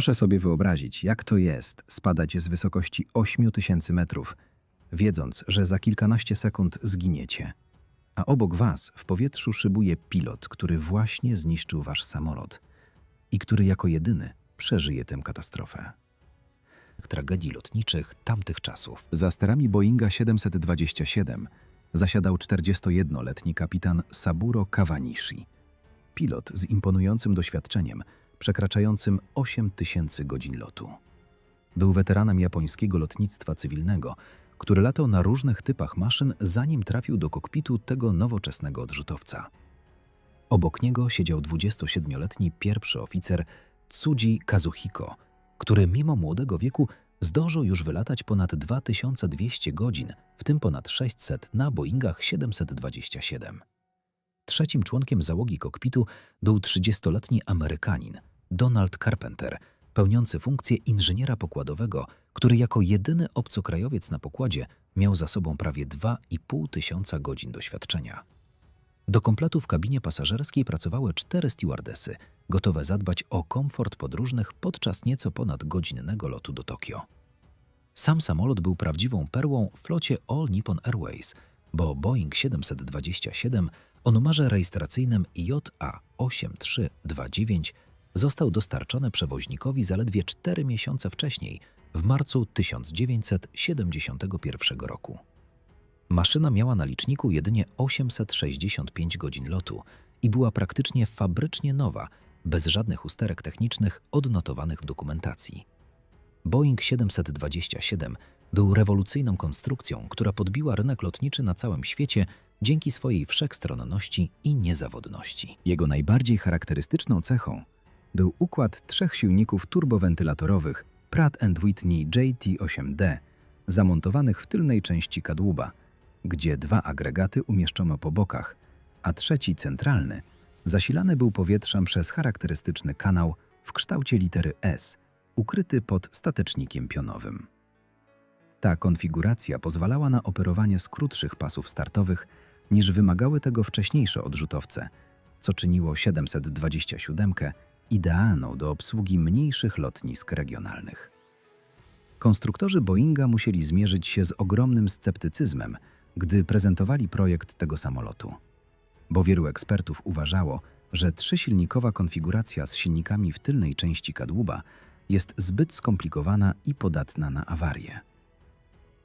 Proszę sobie wyobrazić, jak to jest spadać z wysokości 8000 metrów, wiedząc, że za kilkanaście sekund zginiecie. A obok was w powietrzu szybuje pilot, który właśnie zniszczył wasz samolot i który jako jedyny przeżyje tę katastrofę. Tragedii lotniczych tamtych czasów. Za sterami Boeinga 727 zasiadał 41-letni kapitan Saburo Kawanishi. Pilot z imponującym doświadczeniem, przekraczającym 8 tysięcy godzin lotu. Był weteranem japońskiego lotnictwa cywilnego, który latał na różnych typach maszyn, zanim trafił do kokpitu tego nowoczesnego odrzutowca. Obok niego siedział 27-letni pierwszy oficer Tsuji Kazuhiko, który mimo młodego wieku zdążył już wylatać ponad 2200 godzin, w tym ponad 600 na Boeingach 727. Trzecim członkiem załogi kokpitu był 30-letni Amerykanin Donald Carpenter, pełniący funkcję inżyniera pokładowego, który jako jedyny obcokrajowiec na pokładzie miał za sobą prawie 2,5 tysiąca godzin doświadczenia. Do kompletu w kabinie pasażerskiej pracowały cztery stewardesy, gotowe zadbać o komfort podróżnych podczas nieco ponad godzinnego lotu do Tokio. Sam samolot był prawdziwą perłą w flocie All Nippon Airways, bo Boeing 727 o numerze rejestracyjnym JA8329 został dostarczony przewoźnikowi zaledwie 4 miesiące wcześniej, w marcu 1971 roku. Maszyna miała na liczniku jedynie 865 godzin lotu i była praktycznie fabrycznie nowa, bez żadnych usterek technicznych odnotowanych w dokumentacji. Boeing 727 był rewolucyjną konstrukcją, która podbiła rynek lotniczy na całym świecie dzięki swojej wszechstronności i niezawodności. Jego najbardziej charakterystyczną cechą był układ trzech silników turbowentylatorowych Pratt Whitney JT8D zamontowanych w tylnej części kadłuba, gdzie dwa agregaty umieszczono po bokach, a trzeci centralny zasilany był powietrzem przez charakterystyczny kanał w kształcie litery S, ukryty pod statecznikiem pionowym. Ta konfiguracja pozwalała na operowanie z krótszych pasów startowych niż wymagały tego wcześniejsze odrzutowce, co czyniło 727 idealną do obsługi mniejszych lotnisk regionalnych. Konstruktorzy Boeinga musieli zmierzyć się z ogromnym sceptycyzmem, gdy prezentowali projekt tego samolotu. Bo wielu ekspertów uważało, że trzysilnikowa konfiguracja z silnikami w tylnej części kadłuba jest zbyt skomplikowana i podatna na awarie.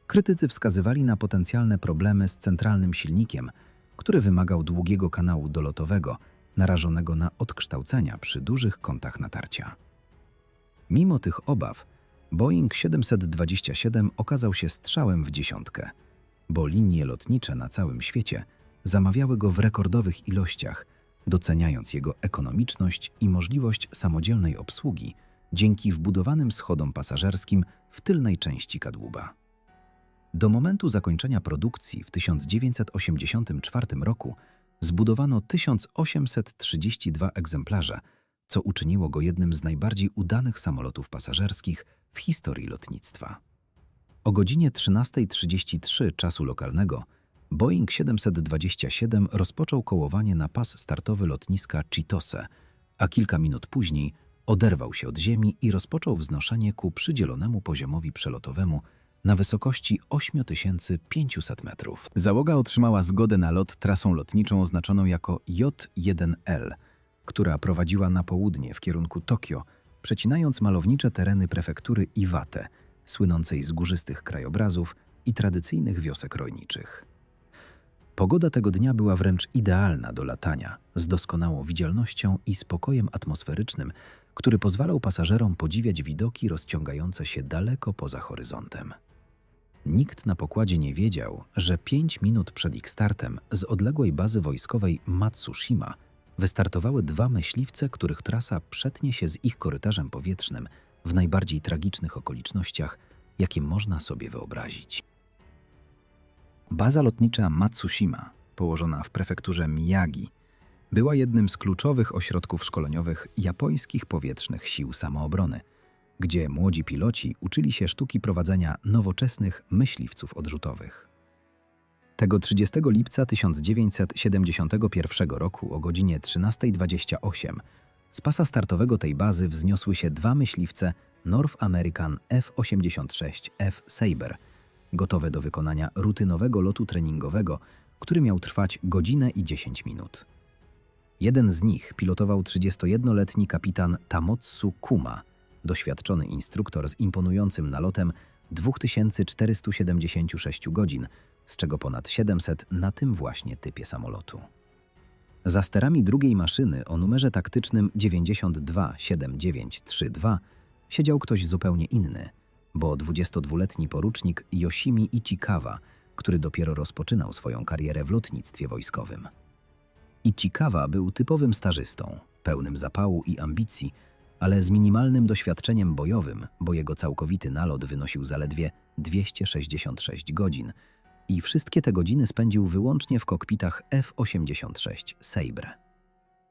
Krytycy wskazywali na potencjalne problemy z centralnym silnikiem, który wymagał długiego kanału dolotowego, narażonego na odkształcenia przy dużych kątach natarcia. Mimo tych obaw, Boeing 727 okazał się strzałem w dziesiątkę, bo linie lotnicze na całym świecie zamawiały go w rekordowych ilościach, doceniając jego ekonomiczność i możliwość samodzielnej obsługi dzięki wbudowanym schodom pasażerskim w tylnej części kadłuba. Do momentu zakończenia produkcji w 1984 roku zbudowano 1832 egzemplarze, co uczyniło go jednym z najbardziej udanych samolotów pasażerskich w historii lotnictwa. O godzinie 13.33 czasu lokalnego Boeing 727 rozpoczął kołowanie na pas startowy lotniska Chitose, a kilka minut później oderwał się od ziemi i rozpoczął wznoszenie ku przydzielonemu poziomowi przelotowemu na wysokości 8500 metrów. Załoga otrzymała zgodę na lot trasą lotniczą oznaczoną jako J1L, która prowadziła na południe w kierunku Tokio, przecinając malownicze tereny prefektury Iwate, słynącej z górzystych krajobrazów i tradycyjnych wiosek rolniczych. Pogoda tego dnia była wręcz idealna do latania, z doskonałą widzialnością i spokojem atmosferycznym, który pozwalał pasażerom podziwiać widoki rozciągające się daleko poza horyzontem. Nikt na pokładzie nie wiedział, że pięć minut przed ich startem z odległej bazy wojskowej Matsushima wystartowały dwa myśliwce, których trasa przetnie się z ich korytarzem powietrznym w najbardziej tragicznych okolicznościach, jakie można sobie wyobrazić. Baza lotnicza Matsushima, położona w prefekturze Miyagi, była jednym z kluczowych ośrodków szkoleniowych japońskich powietrznych sił samoobrony – gdzie młodzi piloci uczyli się sztuki prowadzenia nowoczesnych myśliwców odrzutowych. Tego 30 lipca 1971 roku o godzinie 13.28 Z pasa startowego tej bazy wzniosły się dwa myśliwce North American F-86F Sabre, gotowe do wykonania rutynowego lotu treningowego, który miał trwać godzinę i 10 minut. Jeden z nich pilotował 31-letni kapitan Tamotsu Kuma, doświadczony instruktor z imponującym nalotem 2476 godzin, z czego ponad 700 na tym właśnie typie samolotu. Za sterami drugiej maszyny o numerze taktycznym 927932 siedział ktoś zupełnie inny, bo 22-letni porucznik Yoshimi Ichikawa, który dopiero rozpoczynał swoją karierę w lotnictwie wojskowym. Ichikawa był typowym stażystą, pełnym zapału i ambicji, ale z minimalnym doświadczeniem bojowym, bo jego całkowity nalot wynosił zaledwie 266 godzin i wszystkie te godziny spędził wyłącznie w kokpitach F-86 Sabre.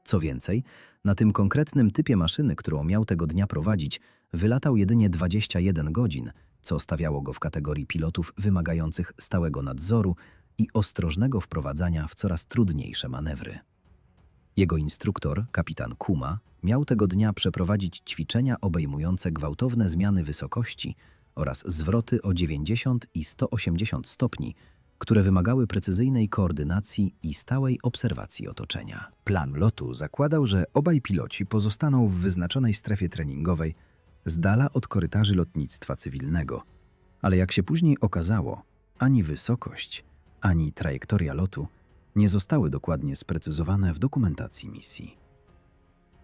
Co więcej, na tym konkretnym typie maszyny, którą miał tego dnia prowadzić, wylatał jedynie 21 godzin, co stawiało go w kategorii pilotów wymagających stałego nadzoru i ostrożnego wprowadzania w coraz trudniejsze manewry. Jego instruktor, kapitan Kuma, miał tego dnia przeprowadzić ćwiczenia obejmujące gwałtowne zmiany wysokości oraz zwroty o 90 i 180 stopni, które wymagały precyzyjnej koordynacji i stałej obserwacji otoczenia. Plan lotu zakładał, że obaj piloci pozostaną w wyznaczonej strefie treningowej z dala od korytarzy lotnictwa cywilnego. Ale jak się później okazało, ani wysokość, ani trajektoria lotu nie zostały dokładnie sprecyzowane w dokumentacji misji.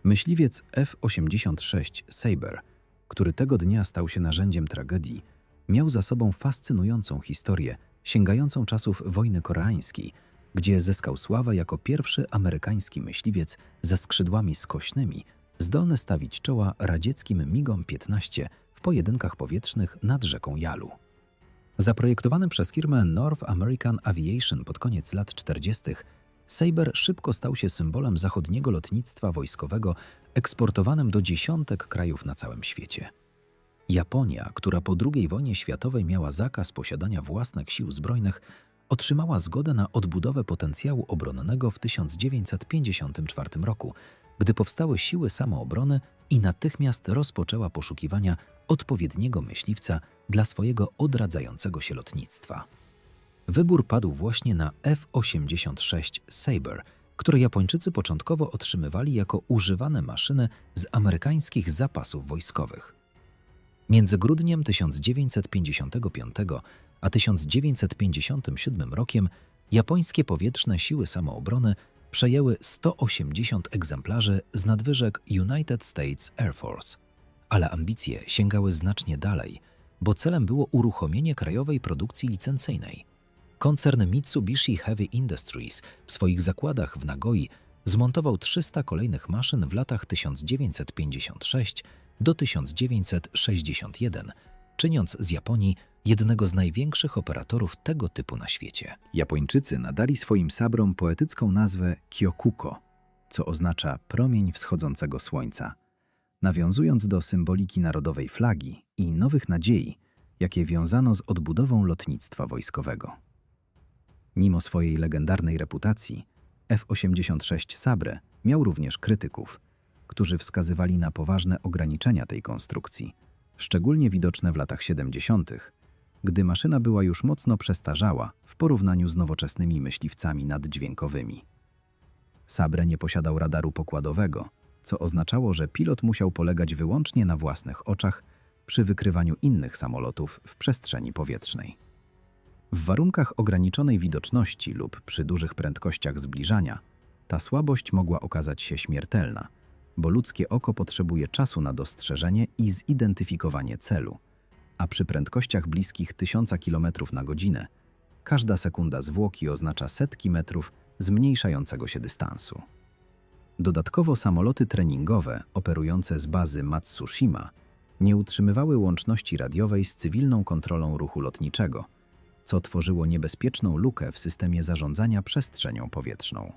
Myśliwiec F-86 Sabre, który tego dnia stał się narzędziem tragedii, miał za sobą fascynującą historię sięgającą czasów wojny koreańskiej, gdzie zyskał sławę jako pierwszy amerykański myśliwiec ze skrzydłami skośnymi, zdolny stawić czoła radzieckim MiGom-15 w pojedynkach powietrznych nad rzeką Jalu. Zaprojektowany przez firmę North American Aviation pod koniec lat 40., Sabre szybko stał się symbolem zachodniego lotnictwa wojskowego eksportowanym do dziesiątek krajów na całym świecie. Japonia, która po II wojnie światowej miała zakaz posiadania własnych sił zbrojnych, otrzymała zgodę na odbudowę potencjału obronnego w 1954 roku, gdy powstały siły samoobrony i natychmiast rozpoczęła poszukiwania odpowiedniego myśliwca dla swojego odradzającego się lotnictwa. Wybór padł właśnie na F-86 Sabre, które Japończycy początkowo otrzymywali jako używane maszyny z amerykańskich zapasów wojskowych. Między grudniem 1955 a 1957 rokiem japońskie powietrzne siły samoobrony przejęły 180 egzemplarzy z nadwyżek United States Air Force. Ale ambicje sięgały znacznie dalej, bo celem było uruchomienie krajowej produkcji licencyjnej. Koncern Mitsubishi Heavy Industries w swoich zakładach w Nagoi zmontował 300 kolejnych maszyn w latach 1956 do 1961, czyniąc z Japonii jednego z największych operatorów tego typu na świecie. Japończycy nadali swoim sabrom poetycką nazwę Kyokuko, co oznacza promień wschodzącego słońca, nawiązując do symboliki narodowej flagi i nowych nadziei, jakie wiązano z odbudową lotnictwa wojskowego. Mimo swojej legendarnej reputacji, F-86 Sabre miał również krytyków, którzy wskazywali na poważne ograniczenia tej konstrukcji, szczególnie widoczne w latach 70., gdy maszyna była już mocno przestarzała w porównaniu z nowoczesnymi myśliwcami naddźwiękowymi. Sabre nie posiadał radaru pokładowego, co oznaczało, że pilot musiał polegać wyłącznie na własnych oczach przy wykrywaniu innych samolotów w przestrzeni powietrznej. W warunkach ograniczonej widoczności lub przy dużych prędkościach zbliżania, ta słabość mogła okazać się śmiertelna, bo ludzkie oko potrzebuje czasu na dostrzeżenie i zidentyfikowanie celu, a przy prędkościach bliskich 1000 km na godzinę każda sekunda zwłoki oznacza setki metrów zmniejszającego się dystansu. Dodatkowo samoloty treningowe operujące z bazy Matsushima nie utrzymywały łączności radiowej z cywilną kontrolą ruchu lotniczego – co tworzyło niebezpieczną lukę w systemie zarządzania przestrzenią powietrzną.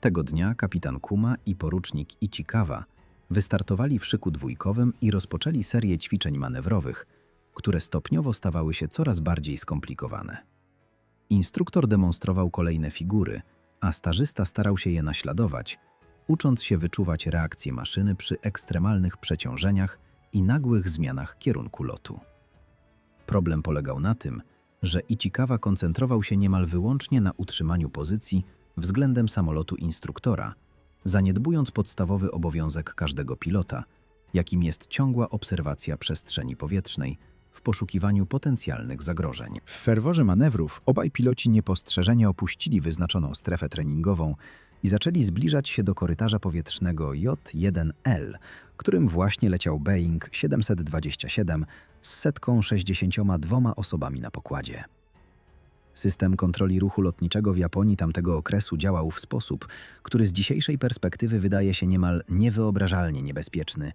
Tego dnia kapitan Kuma i porucznik Ichikawa wystartowali w szyku dwójkowym i rozpoczęli serię ćwiczeń manewrowych, które stopniowo stawały się coraz bardziej skomplikowane. Instruktor demonstrował kolejne figury, a stażysta starał się je naśladować, ucząc się wyczuwać reakcje maszyny przy ekstremalnych przeciążeniach i nagłych zmianach kierunku lotu. Problem polegał na tym, że Ichikawa koncentrował się niemal wyłącznie na utrzymaniu pozycji względem samolotu instruktora, zaniedbując podstawowy obowiązek każdego pilota, jakim jest ciągła obserwacja przestrzeni powietrznej w poszukiwaniu potencjalnych zagrożeń. W ferworze manewrów obaj piloci niepostrzeżenie opuścili wyznaczoną strefę treningową i zaczęli zbliżać się do korytarza powietrznego J1L, którym właśnie leciał Boeing 727 z setką 62 osobami na pokładzie. System kontroli ruchu lotniczego w Japonii tamtego okresu działał w sposób, który z dzisiejszej perspektywy wydaje się niemal niewyobrażalnie niebezpieczny,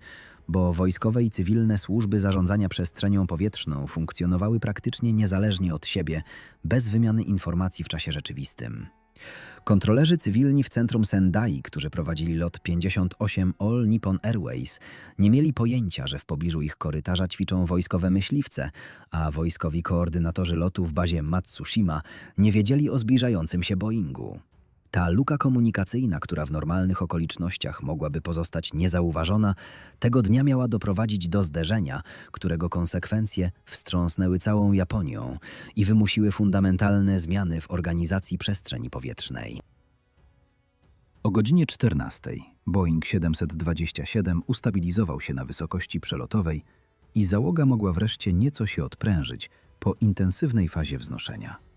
bo wojskowe i cywilne służby zarządzania przestrzenią powietrzną funkcjonowały praktycznie niezależnie od siebie, bez wymiany informacji w czasie rzeczywistym. Kontrolerzy cywilni w centrum Sendai, którzy prowadzili lot 58 All Nippon Airways, nie mieli pojęcia, że w pobliżu ich korytarza ćwiczą wojskowe myśliwce, a wojskowi koordynatorzy lotu w bazie Matsushima nie wiedzieli o zbliżającym się Boeingu. Ta luka komunikacyjna, która w normalnych okolicznościach mogłaby pozostać niezauważona, tego dnia miała doprowadzić do zderzenia, którego konsekwencje wstrząsnęły całą Japonią i wymusiły fundamentalne zmiany w organizacji przestrzeni powietrznej. O godzinie 14 Boeing 727 ustabilizował się na wysokości przelotowej i załoga mogła wreszcie nieco się odprężyć po intensywnej fazie wznoszenia.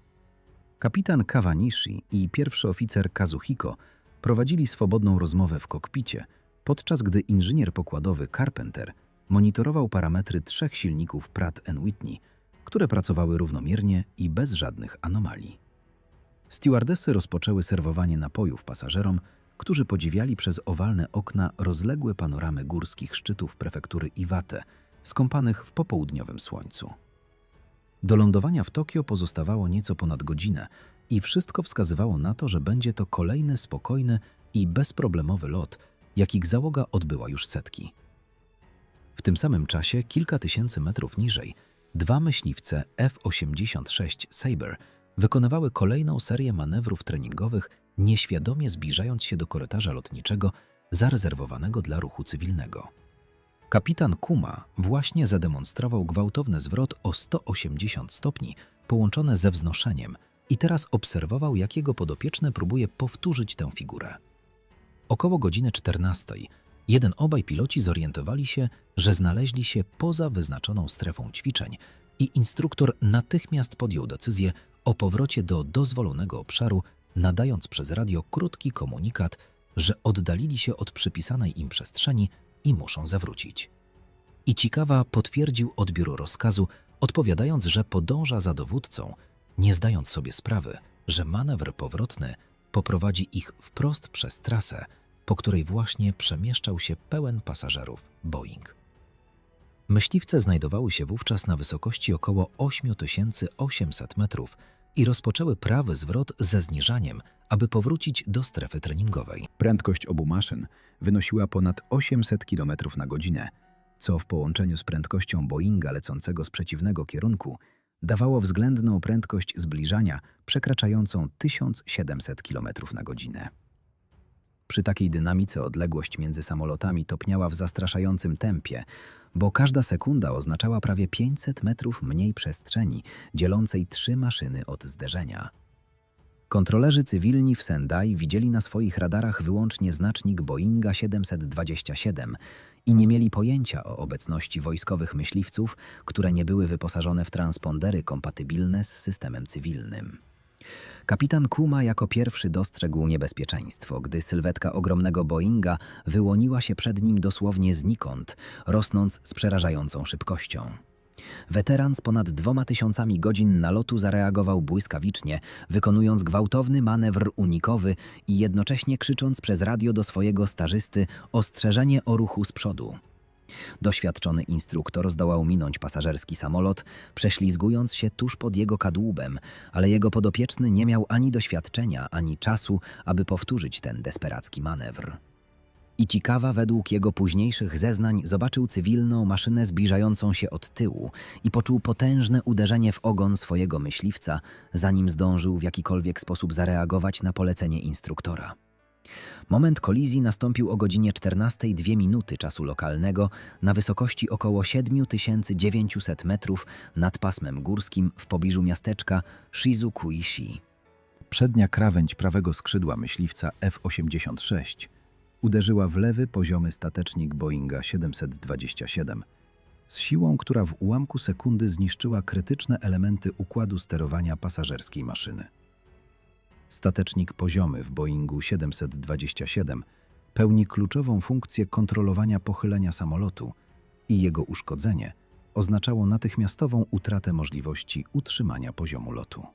Kapitan Kawanishi i pierwszy oficer Kazuhiko prowadzili swobodną rozmowę w kokpicie, podczas gdy inżynier pokładowy Carpenter monitorował parametry trzech silników Pratt Whitney, które pracowały równomiernie i bez żadnych anomalii. Stewardesy rozpoczęły serwowanie napojów pasażerom, którzy podziwiali przez owalne okna rozległe panoramy górskich szczytów prefektury Iwate, skąpanych w popołudniowym słońcu. Do lądowania w Tokio pozostawało nieco ponad godzinę i wszystko wskazywało na to, że będzie to kolejny spokojny i bezproblemowy lot, jakich załoga odbyła już setki. W tym samym czasie, kilka tysięcy metrów niżej, dwa myśliwce F-86 Sabre wykonywały kolejną serię manewrów treningowych, nieświadomie zbliżając się do korytarza lotniczego zarezerwowanego dla ruchu cywilnego. Kapitan Kuma właśnie zademonstrował gwałtowny zwrot o 180 stopni połączone ze wznoszeniem i teraz obserwował, jak jego podopieczny próbuje powtórzyć tę figurę. Około godziny 14 jeden obaj piloci zorientowali się, że znaleźli się poza wyznaczoną strefą ćwiczeń i instruktor natychmiast podjął decyzję o powrocie do dozwolonego obszaru, nadając przez radio krótki komunikat, że oddalili się od przypisanej im przestrzeni i muszą zawrócić. I ciekawa potwierdził odbiór rozkazu, odpowiadając, że podąża za dowódcą, nie zdając sobie sprawy, że manewr powrotny poprowadzi ich wprost przez trasę, po której właśnie przemieszczał się pełen pasażerów Boeing. Myśliwce znajdowały się wówczas na wysokości około 8800 metrów i rozpoczęły prawy zwrot ze zniżaniem, aby powrócić do strefy treningowej. Prędkość obu maszyn wynosiła ponad 800 km na godzinę, co w połączeniu z prędkością Boeinga lecącego z przeciwnego kierunku dawało względną prędkość zbliżania przekraczającą 1700 km na godzinę. Przy takiej dynamice odległość między samolotami topniała w zastraszającym tempie, bo każda sekunda oznaczała prawie 500 metrów mniej przestrzeni, dzielącej trzy maszyny od zderzenia. Kontrolerzy cywilni w Sendai widzieli na swoich radarach wyłącznie znacznik Boeinga 727 i nie mieli pojęcia o obecności wojskowych myśliwców, które nie były wyposażone w transpondery kompatybilne z systemem cywilnym. Kapitan Kuma jako pierwszy dostrzegł niebezpieczeństwo, gdy sylwetka ogromnego Boeinga wyłoniła się przed nim dosłownie znikąd, rosnąc z przerażającą szybkością. Weteran z ponad dwoma tysiącami godzin nalotu zareagował błyskawicznie, wykonując gwałtowny manewr unikowy i jednocześnie krzycząc przez radio do swojego stażysty ostrzeżenie o ruchu z przodu. Doświadczony instruktor zdołał minąć pasażerski samolot, prześlizgując się tuż pod jego kadłubem, ale jego podopieczny nie miał ani doświadczenia, ani czasu, aby powtórzyć ten desperacki manewr. I ciekawa według jego późniejszych zeznań zobaczył cywilną maszynę zbliżającą się od tyłu i poczuł potężne uderzenie w ogon swojego myśliwca, zanim zdążył w jakikolwiek sposób zareagować na polecenie instruktora. Moment kolizji nastąpił o godzinie 14.02 minuty czasu lokalnego na wysokości około 7900 metrów nad pasmem górskim w pobliżu miasteczka Shizukuishi. Przednia krawędź prawego skrzydła myśliwca F-86 uderzyła w lewy poziomy statecznik Boeinga 727 z siłą, która w ułamku sekundy zniszczyła krytyczne elementy układu sterowania pasażerskiej maszyny. Statecznik poziomy w Boeingu 727 pełni kluczową funkcję kontrolowania pochylenia samolotu i jego uszkodzenie oznaczało natychmiastową utratę możliwości utrzymania poziomu lotu.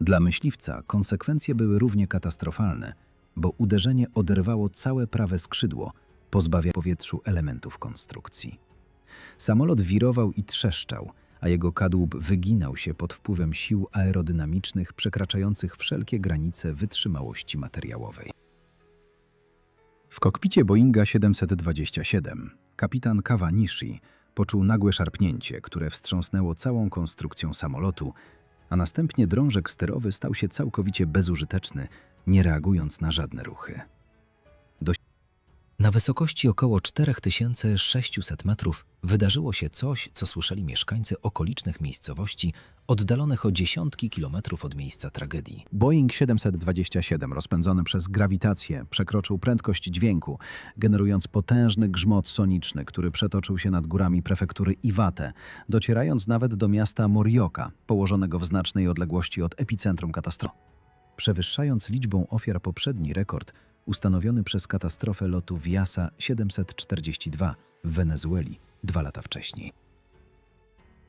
Dla myśliwca konsekwencje były równie katastrofalne, bo uderzenie oderwało całe prawe skrzydło, pozbawia powietrzu elementów konstrukcji. Samolot wirował i trzeszczał, a jego kadłub wyginał się pod wpływem sił aerodynamicznych przekraczających wszelkie granice wytrzymałości materiałowej. W kokpicie Boeinga 727 kapitan Kawanishi poczuł nagłe szarpnięcie, które wstrząsnęło całą konstrukcją samolotu, a następnie drążek sterowy stał się całkowicie bezużyteczny, nie reagując na żadne ruchy. Na wysokości około 4600 metrów wydarzyło się coś, co słyszeli mieszkańcy okolicznych miejscowości oddalonych o dziesiątki kilometrów od miejsca tragedii. Boeing 727 rozpędzony przez grawitację przekroczył prędkość dźwięku, generując potężny grzmot soniczny, który przetoczył się nad górami prefektury Iwate, docierając nawet do miasta Morioka, położonego w znacznej odległości od epicentrum katastrofy. Przewyższając liczbą ofiar poprzedni rekord ustanowiony przez katastrofę lotu Viasa 742 w Wenezueli dwa lata wcześniej.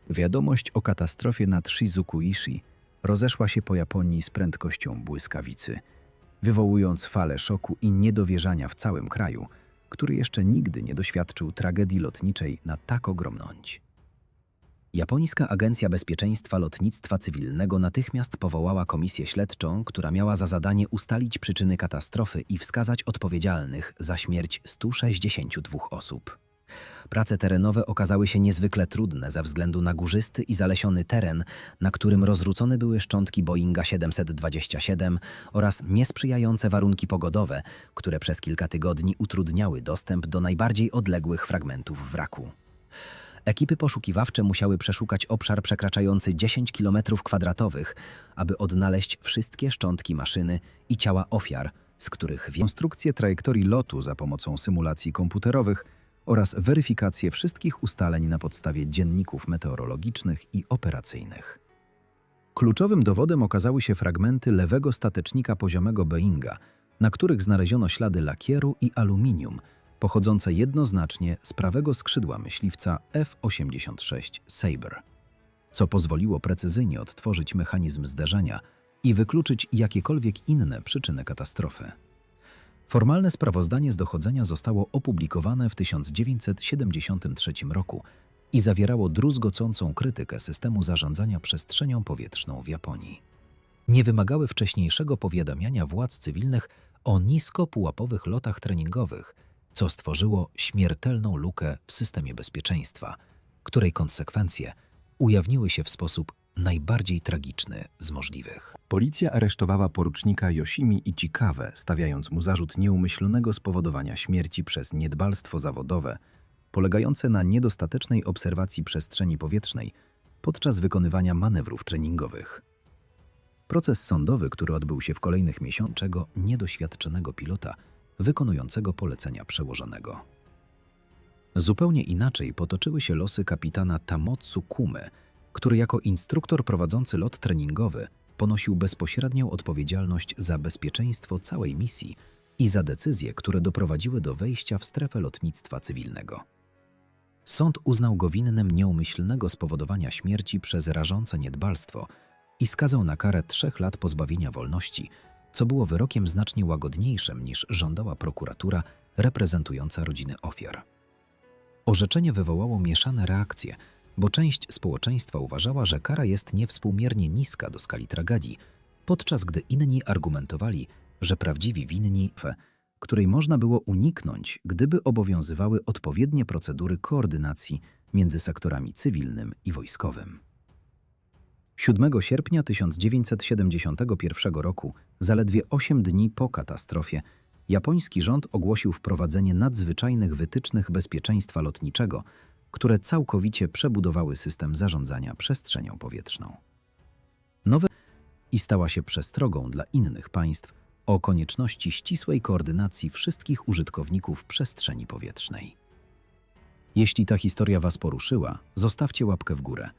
Wiadomość o katastrofie nad Shizukuishi rozeszła się po Japonii z prędkością błyskawicy, wywołując falę szoku i niedowierzania w całym kraju, który jeszcze nigdy nie doświadczył tragedii lotniczej na tak ogromnąć. Japońska Agencja Bezpieczeństwa Lotnictwa Cywilnego natychmiast powołała komisję śledczą, która miała za zadanie ustalić przyczyny katastrofy i wskazać odpowiedzialnych za śmierć 162 osób. Prace terenowe okazały się niezwykle trudne ze względu na górzysty i zalesiony teren, na którym rozrzucone były szczątki Boeinga 727 oraz niesprzyjające warunki pogodowe, które przez kilka tygodni utrudniały dostęp do najbardziej odległych fragmentów wraku. Ekipy poszukiwawcze musiały przeszukać obszar przekraczający 10 km kwadratowych, aby odnaleźć wszystkie szczątki maszyny i ciała ofiar, z których konstrukcję trajektorii lotu za pomocą symulacji komputerowych oraz weryfikację wszystkich ustaleń na podstawie dzienników meteorologicznych i operacyjnych. Kluczowym dowodem okazały się fragmenty lewego statecznika poziomego Boeinga, na których znaleziono ślady lakieru i aluminium, pochodzące jednoznacznie z prawego skrzydła myśliwca F-86 Sabre, co pozwoliło precyzyjnie odtworzyć mechanizm zderzenia i wykluczyć jakiekolwiek inne przyczyny katastrofy. Formalne sprawozdanie z dochodzenia zostało opublikowane w 1973 roku i zawierało druzgocącą krytykę systemu zarządzania przestrzenią powietrzną w Japonii. Nie wymagały wcześniejszego powiadamiania władz cywilnych o niskopułapowych lotach treningowych, co stworzyło śmiertelną lukę w systemie bezpieczeństwa, której konsekwencje ujawniły się w sposób najbardziej tragiczny z możliwych. Policja aresztowała porucznika Yoshimi Ichikawe, stawiając mu zarzut nieumyślnego spowodowania śmierci przez niedbalstwo zawodowe, polegające na niedostatecznej obserwacji przestrzeni powietrznej podczas wykonywania manewrów treningowych. Proces sądowy, który odbył się w kolejnych miesiącach, niedoświadczonego pilota wykonującego polecenia przełożonego. Zupełnie inaczej potoczyły się losy kapitana Tamotsu Kumy, który jako instruktor prowadzący lot treningowy ponosił bezpośrednią odpowiedzialność za bezpieczeństwo całej misji i za decyzje, które doprowadziły do wejścia w strefę lotnictwa cywilnego. Sąd uznał go winnym nieumyślnego spowodowania śmierci przez rażące niedbalstwo i skazał na karę trzech lat pozbawienia wolności, co było wyrokiem znacznie łagodniejszym niż żądała prokuratura reprezentująca rodziny ofiar. Orzeczenie wywołało mieszane reakcje, bo część społeczeństwa uważała, że kara jest niewspółmiernie niska do skali tragedii, podczas gdy inni argumentowali, że prawdziwi winni, której można było uniknąć, gdyby obowiązywały odpowiednie procedury koordynacji między sektorami cywilnym i wojskowym. 7 sierpnia 1971 roku, zaledwie 8 dni po katastrofie, japoński rząd ogłosił wprowadzenie nadzwyczajnych wytycznych bezpieczeństwa lotniczego, które całkowicie przebudowały system zarządzania przestrzenią powietrzną. Nowe i stała się przestrogą dla innych państw o konieczności ścisłej koordynacji wszystkich użytkowników przestrzeni powietrznej. Jeśli ta historia Was poruszyła, zostawcie łapkę w górę.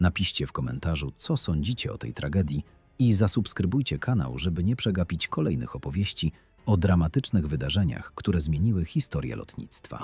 Napiszcie w komentarzu, co sądzicie o tej tragedii i zasubskrybujcie kanał, żeby nie przegapić kolejnych opowieści o dramatycznych wydarzeniach, które zmieniły historię lotnictwa.